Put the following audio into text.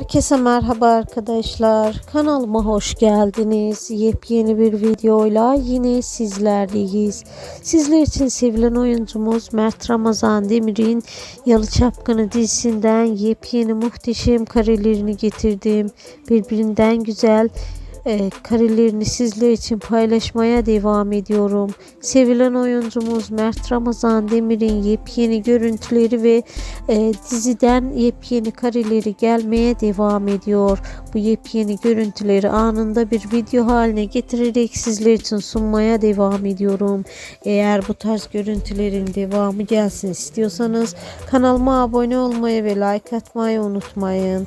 Herkese merhaba arkadaşlar. Kanalıma hoş geldiniz. Yepyeni bir videoyla yine sizlerleyiz. Sizler için sevilen oyuncumuz Mert Ramazan Demir'in Yalı Çapkını dizisinden yepyeni muhteşem karelerini getirdim. Birbirinden güzel e, karelerini sizler için paylaşmaya devam ediyorum. Sevilen oyuncumuz Mert Ramazan Demir'in yepyeni görüntüleri ve e, diziden yepyeni kareleri gelmeye devam ediyor. Bu yepyeni görüntüleri anında bir video haline getirerek sizler için sunmaya devam ediyorum. Eğer bu tarz görüntülerin devamı gelsin istiyorsanız kanalıma abone olmayı ve like atmayı unutmayın.